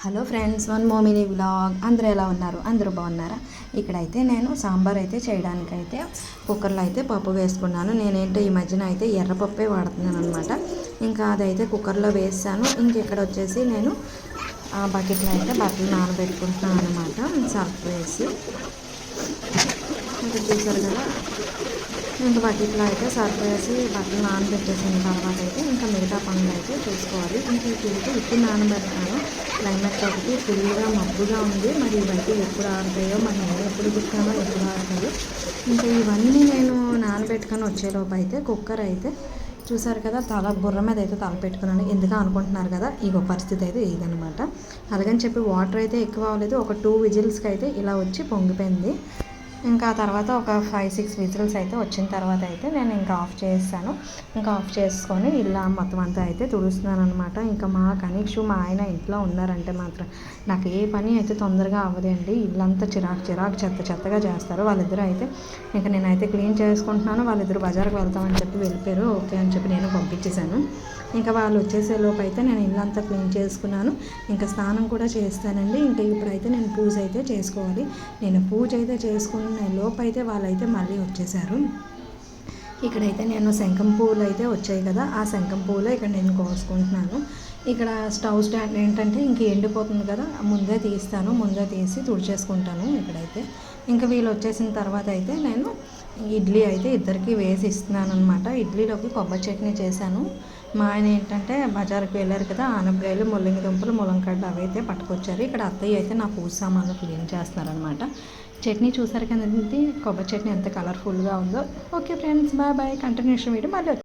Hello friends one Momini vlog. అందరూ ఎలా ఉన్నారు? అందరూ బాగున్నారా? ఇక్కడైతే నేను సాంబార్ అయితే చేయడానికైతే కుక్కర్లో అయితే పప్పు వేసుకున్నాను. నేనేంటో ఈ మధ్యన అయితే ఎర్రపప్పే వాడుతున్నాను అనమాట ఇంకా అదైతే కుక్కర్లో వేసాను. ఇంక ఇక్కడ వచ్చేసి నేను బకెట్లో అయితే బట్టలు నానబెట్టుకుంటున్నాను అనమాట సర్ఫ్ వేసి. ఇంకా చూసారు కదా? ఇంకా బకెట్లో అయితే సర్ఫ్ వేసి బట్టలు నానబెట్టేసిన తర్వాత అయితే ఇంకా మిగతా పనులు అయితే చూసుకోవాలి. ఇంకా ఇప్పుడు ఇప్పుడు నానబెడతాను. క్లైమేట్ ఒకటి ఫుల్గా మబ్బుగా ఉంది. మరి ఇవన్నీ ఎప్పుడు ఆడతాయో మన నేను ఎప్పుడు కుట్టామో ఎప్పుడు ఆడతాయో ఇంకా ఇవన్నీ నేను నానబెట్టుకొని వచ్చేలోపు అయితే కుక్కర్ అయితే చూసారు కదా తల బుర్ర మీద అయితే తల పెట్టుకున్నాను. ఎందుకు అనుకుంటున్నారు కదా ఇగో పరిస్థితి అయితే ఇదనమాట అలాగని చెప్పి వాటర్ అయితే ఎక్కువ అవ్వలేదు. ఒక టూ విజిల్స్కి అయితే ఇలా వచ్చి పొంగిపోయింది. ఇంకా తర్వాత ఒక ఫైవ్ సిక్స్ విజిల్స్ అయితే వచ్చిన తర్వాత అయితే నేను ఇంకా ఆఫ్ చేస్తాను. ఇంకా ఆఫ్ చేసుకొని ఇలా మొత్తం అంతా అయితే తుడుస్తున్నాను అనమాట ఇంకా మా కనీక్షు మా ఆయన ఇంట్లో ఉన్నారంటే మాత్రం నాకు ఏ పని అయితే తొందరగా అవ్వదండి. ఇల్లంతా చిరాకు చిరాకు చెత్త చెత్తగా చేస్తారు. వాళ్ళిద్దరూ అయితే ఇంకా నేనైతే క్లీన్ చేసుకుంటున్నాను. వాళ్ళిద్దరు బజార్కి వెళ్తామని చెప్పి వెళ్ళిపోయారు. ఓకే అని చెప్పి నేను పంపించేశాను. ఇంకా వాళ్ళు వచ్చేసే లోపు అయితే నేను ఇల్లంతా క్లీన్ చేసుకున్నాను. ఇంకా స్నానం కూడా చేస్తానండి. ఇంకా ఇప్పుడైతే నేను పూజ అయితే చేసుకోవాలి. నేను పూజ అయితే చేసుకున్న లోపు అయితే వాళ్ళైతే మళ్ళీ వచ్చేసారు. ఇక్కడైతే నేను శంఖం పువ్వులు అయితే వచ్చాయి కదా ఆ శంఖం పువ్వులు ఇక్కడ నేను కోసుకుంటున్నాను. ఇక్కడ స్టవ్ స్టాండ్ ఏంటంటే ఇంక ఎండిపోతుంది కదా ముందే తీస్తాను ముందే తీసి తుడిచేసుకుంటాను ఇక్కడైతే. ఇంకా వీళ్ళు వచ్చేసిన తర్వాత అయితే నేను ఇడ్లీ అయితే ఇద్దరికి వేసి ఇస్తున్నాను అనమాట ఇడ్లీలోకి కొబ్బరి చట్నీ చేశాను. మా ఆయన ఏంటంటే బజార్కి వెళ్ళారు కదా ఆనపకాయలు ముల్లంగి దుంపలు ములంకడ్డ అవి అయితే పట్టుకొచ్చారు. ఇక్కడ అత్తయ్య అయితే నా పూజ సామాన్లు క్లీన్ చేస్తున్నారనమాట చట్నీ చూసారు కదండి కొబ్బరి చట్నీ ఎంత కలర్ఫుల్గా ఉందో. Okay friends bye bye continuation video మళ్ళీ